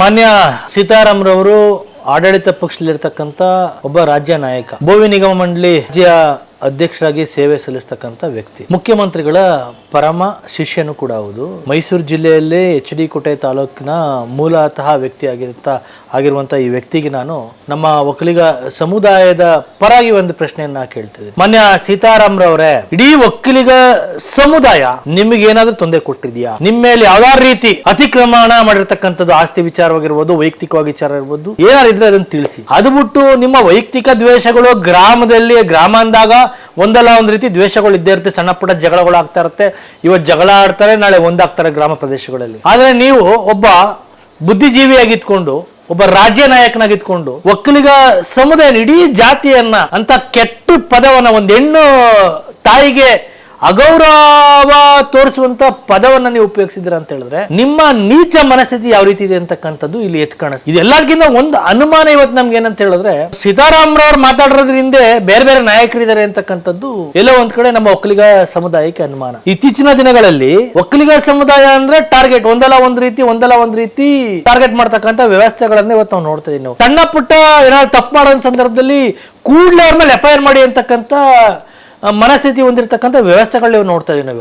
ಮಾನ್ಯ ಸೀತಾರಾಮ್ರವರು ಆಡಳಿತ ಪಕ್ಷದಲ್ಲಿರ್ತಕ್ಕಂಥ ಒಬ್ಬ ರಾಜ್ಯ ನಾಯಕ. ಭೋವಿ ನಿಗಮ ಮಂಡಳಿ ರಾಜ್ಯ ಅಧ್ಯಕ್ಷರಾಗಿ ಸೇವೆ ಸಲ್ಲಿಸ್ತಕ್ಕಂಥ ವ್ಯಕ್ತಿ. ಮುಖ್ಯಮಂತ್ರಿಗಳ ಪರಮ ಶಿಷ್ಯನು ಕೂಡ ಹೌದು. ಮೈಸೂರು ಜಿಲ್ಲೆಯಲ್ಲಿ ಎಚ್ ಡಿ ಕೋಟೆ ತಾಲೂಕಿನ ಮೂಲತಃ ವ್ಯಕ್ತಿ ಆಗಿರುತ್ತ ಆಗಿರುವಂತ ಈ ವ್ಯಕ್ತಿಗೆ ನಾನು ನಮ್ಮ ಒಕ್ಕಲಿಗ ಸಮುದಾಯದ ಪರವಾಗಿ ಒಂದು ಪ್ರಶ್ನೆಯನ್ನ ಕೇಳ್ತಿದ್ದೆ. ಮಾನ್ಯ ಸೀತಾರಾಮ್ರವರೇ, ಇಡೀ ಒಕ್ಕಲಿಗ ಸಮುದಾಯ ನಿಮಗೆ ಏನಾದ್ರೂ ತೊಂದರೆ ಕೊಟ್ಟಿದ್ಯಾ? ನಿಮ್ಮ ಮೇಲೆ ಯಾವ ರೀತಿ ಅತಿಕ್ರಮಣ ಮಾಡಿರ್ತಕ್ಕಂಥದ್ದು ಆಸ್ತಿ ವಿಚಾರವಾಗಿರ್ಬೋದು, ವೈಯಕ್ತಿಕವಾಗಿ ವಿಚಾರ ಇರ್ಬೋದು ಏನಾರು ಇದ್ರೆ ಅದನ್ನ ತಿಳಿಸಿ. ಅದು ಬಿಟ್ಟು ನಿಮ್ಮ ವೈಯಕ್ತಿಕ ದ್ವೇಷಗಳು ಗ್ರಾಮದಲ್ಲಿ ಗ್ರಾಮ ಅಂದಾಗ ಒಂದಲ್ಲ ಒಂದ್ ರೀತಿ ದ್ವೇಷಗಳು ಇದ್ದೇ ಇರುತ್ತೆ, ಸಣ್ಣ ಪುಟ್ಟ ಜಗಳಗಳು ಆಗ್ತಾ ಇರುತ್ತೆ. ಇವತ್ತು ಜಗಳ ಆಡ್ತಾರೆ, ನಾಳೆ ಒಂದಾಗ್ತಾರೆ ಗ್ರಾಮ ಪ್ರದೇಶಗಳಲ್ಲಿ. ಆದ್ರೆ ನೀವು ಒಬ್ಬ ಬುದ್ಧಿಜೀವಿಯಾಗಿತ್ಕೊಂಡು ಒಬ್ಬ ರಾಜ್ಯ ನಾಯಕನಾಗಿತ್ಕೊಂಡು ಒಕ್ಕಲಿಗ ಸಮುದಾಯ ಇಡೀ ಜಾತಿಯನ್ನ ಅಂತ ಕೆಟ್ಟ ಪದವನ್ನ ಒಂದು ಹೆಣ್ಣು ತಾಯಿಗೆ ಅಗೌರವ ತೋರಿಸುವಂತ ಪದವನ್ನ ನೀವು ಉಪಯೋಗಿಸಿದ್ರ ಅಂತ ಹೇಳಿದ್ರೆ, ನಿಮ್ಮ ನೀಚ ಮನಸ್ಥಿತಿ ಯಾವ ರೀತಿ ಇದೆ ಅಂತಕ್ಕಂಥದ್ದು ಇಲ್ಲಿ ಎತ್ ಕಾಣಿಸ್ತು. ಇದೆಲ್ಲರಿಗಿಂತ ಒಂದು ಅನುಮಾನ ಇವತ್ತು ನಮ್ಗೆ ಏನಂತ ಹೇಳಿದ್ರೆ, ಸೀತಾರಾಮ್ರವ್ರು ಮಾತಾಡೋದ್ರಿಂದ ಬೇರೆ ಬೇರೆ ನಾಯಕರಿದ್ದಾರೆ ಅಂತಕ್ಕಂಥದ್ದು ಎಲ್ಲೋ ಒಂದ್ ಕಡೆ ನಮ್ಮ ಒಕ್ಕಲಿಗ ಸಮುದಾಯಕ್ಕೆ ಅನುಮಾನ. ಇತ್ತೀಚಿನ ದಿನಗಳಲ್ಲಿ ಒಕ್ಕಲಿಗ ಸಮುದಾಯ ಅಂದ್ರೆ ಟಾರ್ಗೆಟ್, ಒಂದಲ್ಲ ಒಂದ್ ರೀತಿ, ಒಂದಲ್ಲ ಒಂದ್ ರೀತಿ ಟಾರ್ಗೆಟ್ ಮಾಡ್ತಕ್ಕಂಥ ವ್ಯವಸ್ಥೆಗಳನ್ನ ಇವತ್ತು ನಾವು ನೋಡ್ತಾ ನಾವು. ಸಣ್ಣ ಪುಟ್ಟ ಏನಾದ್ರು ತಪ್ಪು ಮಾಡೋ ಸಂದರ್ಭದಲ್ಲಿ ಕೂಡಲೇ ಅವ್ರ ಮೇಲೆ ಎಫ್ ಮಾಡಿ ಅಂತಕ್ಕಂಥ ಮನಸ್ಥಿತಿ ಹೊಂದಿರತಕ್ಕಂಥ ವ್ಯವಸ್ಥೆಗಳು ನಾವು ನೋಡ್ತಾ ಇದೀವಿ.